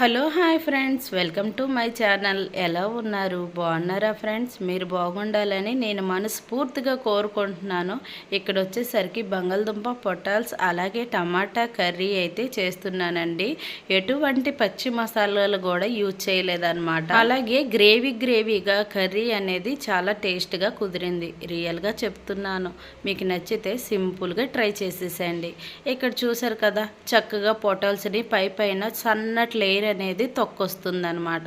Hello hi friends. Welcome to my channel. ఎలా ఉన్నారు? బాగున్నారా ఫ్రెండ్స్? మీరు బాగుండాలని నేను మనస్ఫూర్తిగా కోరుకుంటున్నాను. ఇక్కడ వచ్చేసరికి బంగాళదుంప పొటాల్స్ అలాగే టమాటా కర్రీ అయితే చేస్తున్నానండి. ఎటువంటి పచ్చి మసాలాలు కూడా యూజ్ చేయలేదన్నమాట. అలాగే గ్రేవీ గ్రేవీగా కర్రీ అనేది చాలా టేస్ట్గా కుదిరింది. రియల్గా చెప్తున్నాను. మీకు నచ్చితే సింపుల్గా ట్రై చేసేసేయండి. ఇక్కడ చూసారు కదా చక్కగా పొటాల్స్ని పై పైన సన్నటి లేయర్ అనేది తొక్కొస్తుందనమాట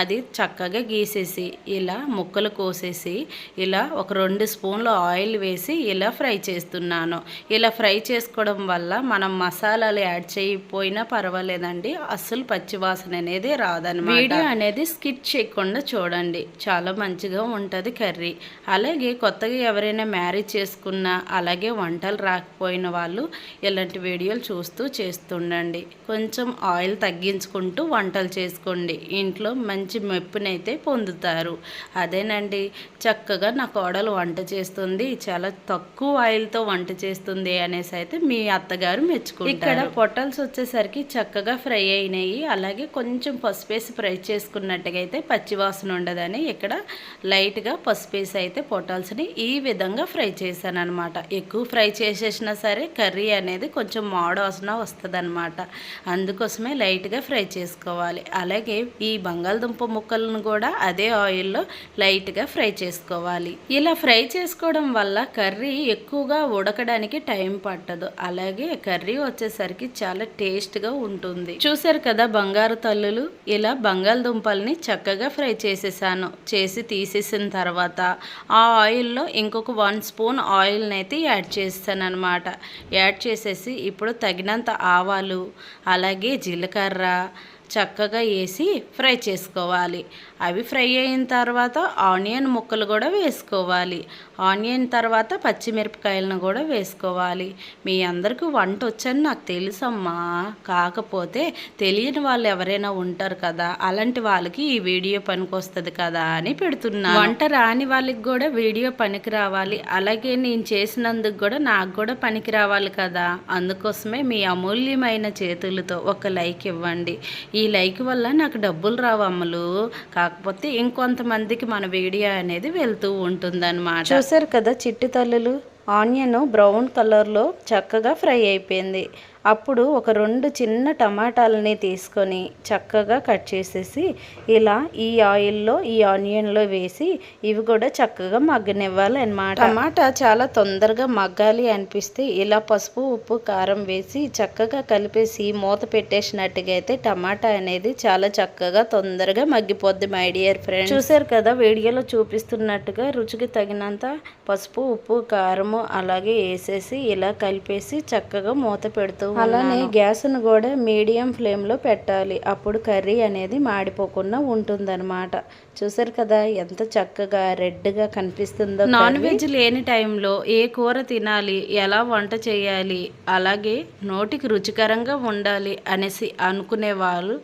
అది చక్కగా గీసేసి ఇలా ముక్కలు కోసేసి ఇలా ఒక రెండు స్పూన్లు ఆయిల్ వేసి ఇలా ఫ్రై చేస్తున్నాను. ఇలా ఫ్రై చేసుకోవడం వల్ల మనం మసాలాలు యాడ్ చేయకపోయినా పర్వాలేదండి. అస్సలు పచ్చివాసన అనేది రాదనమాట వీడియో అనేది స్కిప్ చేయకుండా చూడండి. చాలా మంచిగా ఉంటుంది కర్రీ. అలాగే కొత్తగా ఎవరైనా మ్యారేజ్ చేసుకున్నా అలాగే వంటలు రాకపోయిన వాళ్ళు ఇలాంటి వీడియోలు చూస్తూ చేస్తుండండి. కొంచెం ఆయిల్ తగ్గించుకుంటూ వంటలు చేసుకోండి. ఇంట్లో మంచి మెప్పునైతే పొందుతారు. అదేనండి చక్కగా నా కోడలు వంట చేస్తుంది. చాలా తక్కువ ఆయిల్తో వంట చేస్తుంది అనేసి అయితే మీ అత్తగారు మెచ్చుకుంటారు. ఇక్కడ పొట్టల్స్ వచ్చేసరికి చక్కగా ఫ్రై అయినాయి. అలాగే కొంచెం పసుపేసి ఫ్రై చేసుకున్నట్టుగా అయితే పచ్చివాసన ఉండదని ఇక్కడ లైట్గా పసుపేసి అయితే పొటాల్స్ని ఈ విధంగా ఫ్రై చేశాను అనమాట ఎక్కువ ఫ్రై చేసేసినా సరే కర్రీ అనేది కొంచెం మాడవాసన వస్తుంది అనమాట అందుకోసమే లైట్గా ఫ్రై చేసుకోవాలి అలాగే ఈ బంగాళదుంప ముక్కలను కూడా అదే ఆయిల్లో లైట్గా ఫ్రై చేసుకోవాలి. ఇలా ఫ్రై చేసుకోవడం వల్ల కర్రీ ఎక్కువగా ఉడకడానికి టైం పట్టదు. అలాగే కర్రీ వచ్చేసరికి చాలా టేస్ట్గా ఉంటుంది. చూసారు కదా బంగారు తల్లులు? ఇలా బంగాళదుంపల్ని చక్కగా ఫ్రై చేసేసాను. చేసి తీసేసిన తర్వాత ఆ ఆయిల్లో ఇంకొక వన్ స్పూన్ ఆయిల్ని అయితే యాడ్ చేస్తానమాట యాడ్ చేసేసి ఇప్పుడు తగినంత ఆవాలు అలాగే జీలకర్ర చక్కగా వేసి ఫ్రై చేసుకోవాలి. అవి ఫ్రై అయిన తర్వాత ఆనియన్ ముక్కలు కూడా వేసుకోవాలి. ఆనియన్ తర్వాత పచ్చిమిరపకాయలను కూడా వేసుకోవాలి. మీ అందరికీ వంట వచ్చని నాకు తెలుసమ్మా. కాకపోతే తెలియని వాళ్ళు ఎవరైనా ఉంటారు కదా అలాంటి వాళ్ళకి ఈ వీడియో పనికొస్తుంది కదా అని పెడుతున్నా వంట రాని వాళ్ళకి కూడా వీడియో పనికి రావాలి. అలాగే నేను చేసినందుకు కూడా నాకు కూడా పనికి రావాలి కదా. అందుకోసమే మీ అమూల్యమైన చేతులతో ఒక లైక్ ఇవ్వండి. ఈ లైక్ వల్ల నాకు డబ్బులు రావమ్మలు కాకపోతే ఇంకొంతమందికి మన వీడియో అనేది వెళ్తూ ఉంటుందన్నమాట. చూసారు కదా చిట్టి తల్లులు? ఆనియన్ బ్రౌన్ కలర్లో చక్కగా ఫ్రై అయిపోయింది. అప్పుడు ఒక రెండు చిన్న టమాటాలని తీసుకొని చక్కగా కట్ చేసేసి ఇలా ఈ ఆయిల్లో ఈ ఆనియన్లో వేసి ఇవి కూడా చక్కగా మగ్గనివ్వాలి అనమాట టమాటా చాలా తొందరగా మగ్గాలి అనిపిస్తే ఇలా పసుపు ఉప్పు కారం వేసి చక్కగా కలిపేసి మూత పెట్టేసినట్టుగా అయితే టమాటా అనేది చాలా చక్కగా తొందరగా మగ్గిపోద్ది మై డియర్ ఫ్రెండ్ చూసారు కదా వీడియోలో చూపిస్తున్నట్టుగా రుచికి తగినంత పసుపు ఉప్పు కారము అలాగే వేసేసి ఇలా కలిపేసి చక్కగా మూత పెడుతూ అలానే గ్యాస్ను కూడా మీడియం ఫ్లేమ్లో పెట్టాలి. అప్పుడు కర్రీ అనేది మాడిపోకుండా ఉంటుందన్నమాట. చూసారు కదా ఎంత చక్కగా రెడ్గా కనిపిస్తుందో నాన్ వెజ్ లేని టైంలో ఏ కూర తినాలి ఎలా వంట చేయాలి అలాగే నోటికి రుచికరంగా ఉండాలి అనేసి అనుకునే వాళ్ళు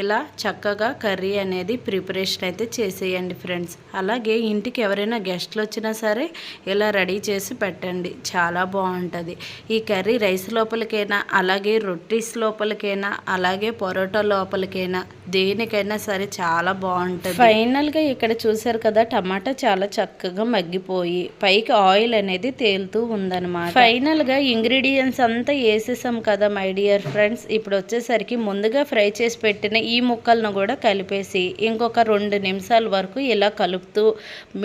ఇలా చక్కగా కర్రీ అనేది ప్రిపరేషన్ అయితే చేసేయండి ఫ్రెండ్స్. అలాగే ఇంటికి ఎవరైనా గెస్ట్లు వచ్చినా సరే ఇలా రెడీ చేసి పెట్టండి. చాలా బాగుంటుంది. ఈ కర్రీ రైస్ లోపలికైనా అలాగే రొట్టీస్ లోపలికైనా అలాగే పొరోటా లోపలికైనా దేనికైనా సరే చాలా బాగుంటుంది. ఫైనల్గా ఇక్కడ చూసారు కదా టమాటా చాలా చక్కగా మగ్గిపోయి పైకి ఆయిల్ అనేది తేలుతూ ఉందన్నమాట. ఫైనల్గా ఇంగ్రీడియంట్స్ అంతా వేసేసాం కదా మై డియర్ ఫ్రెండ్స్. ఇప్పుడు వచ్చేసరికి ముందుగా ఫ్రై చేసి పెట్టిన ఈ ముక్కలను కూడా కలిపేసి ఇంకొక రెండు నిమిషాల వరకు ఇలా కలుపుతూ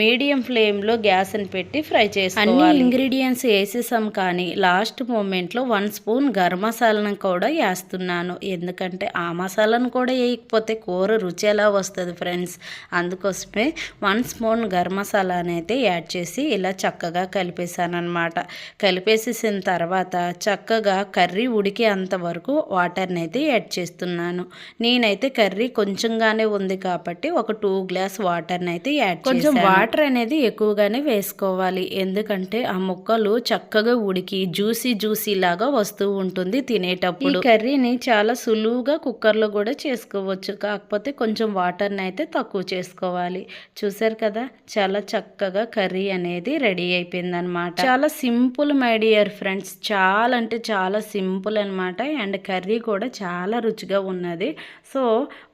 మీడియం ఫ్లేమ్లో గ్యాస్ని పెట్టి ఫ్రై చేసి అన్ని ఇంగ్రీడియంట్స్ వేసేసాం కానీ లాస్ట్ మూమెంట్లో వన్ స్పూన్ గరం మసాలాను కూడా వేస్తున్నాను. ఎందుకంటే ఆ మసాలాను కూడా వేయకపోతే కూర రుచి ఎలా వస్తుంది ఫ్రెండ్స్? అందుకోసమే వన్ స్పూన్ గరం మసాలాని అయితే యాడ్ చేసి ఇలా చక్కగా కలిపేసానమాట అనమాట కలిపేసేసిన తర్వాత చక్కగా కర్రీ ఉడికే అంతవరకు వాటర్ని అయితే యాడ్ చేస్తున్నాను. నేనైతే కర్రీ కొంచెంగానే ఉంది కాబట్టి ఒక టూ గ్లాస్ వాటర్ని అయితే యాడ్ కొంచెం వాటర్ అనేది ఎక్కువగానే వేసుకోవాలి. ఎందుకంటే ఆ ముక్కలు చక్కగా ఉడికి జ్యూసీ జ్యూసీ లాగా వస్తూ ఉంటుంది ఉంటుంది తినేటప్పుడు. ఈ కర్రీని చాలా సులువుగా కుక్కర్లో కూడా చేసుకోవచ్చు. కాకపోతే కొంచెం వాటర్ని అయితే తక్కువ చేసుకోవాలి. చూసారు కదా? చాలా చక్కగా కర్రీ అనేది రెడీ అయిపోయింది అనమాట చాలా సింపుల్ మై డియర్ ఫ్రెండ్స్. చాలా అంటే చాలా సింపుల్ అనమాట అండ్ కర్రీ కూడా చాలా రుచిగా ఉన్నది. సో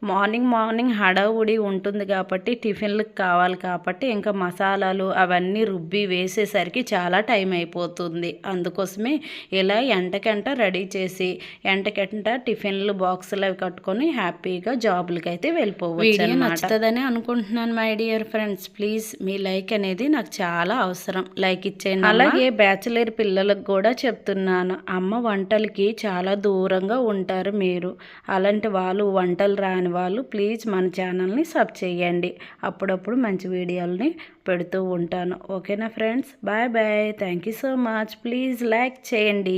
మార్నింగ్ మార్నింగ్ హడావుడి ఉంటుంది కాబట్టి టిఫిన్లకు కావాలి కాబట్టి ఇంకా మసాలాలు అవన్నీ రుబ్బి వేసేసరికి చాలా టైం అయిపోతుంది. అందుకోసమే ఇలా ఎంటకెంట రెడీ చేసి ఎంటకెంట టిఫిన్లు బాక్సులు అవి కట్టుకొని హ్యాపీగా జాబులకి అయితే వెళ్ళిపోవచ్చు నచ్చుతుందని అనుకుంటున్నాను మై డియర్ ఫ్రెండ్స్ ప్లీజ్ మీ లైక్ అనేది నాకు చాలా అవసరం. లైక్ ఇచ్చేయండి అలాగే బ్యాచిలర్ పిల్లలకు కూడా చెప్తున్నాను. అమ్మ వంటలకి చాలా దూరంగా ఉంటారు మీరు. అలాంటి వాళ్ళు వంటలు రాని వాళ్ళు ప్లీజ్ మన ఛానల్ని సబ్ చేయండి. అప్పుడప్పుడు మంచి వీడియోలని పెడుతూ ఉంటాను. ఓకేనా friends bye bye thank you so much please like చేయండి.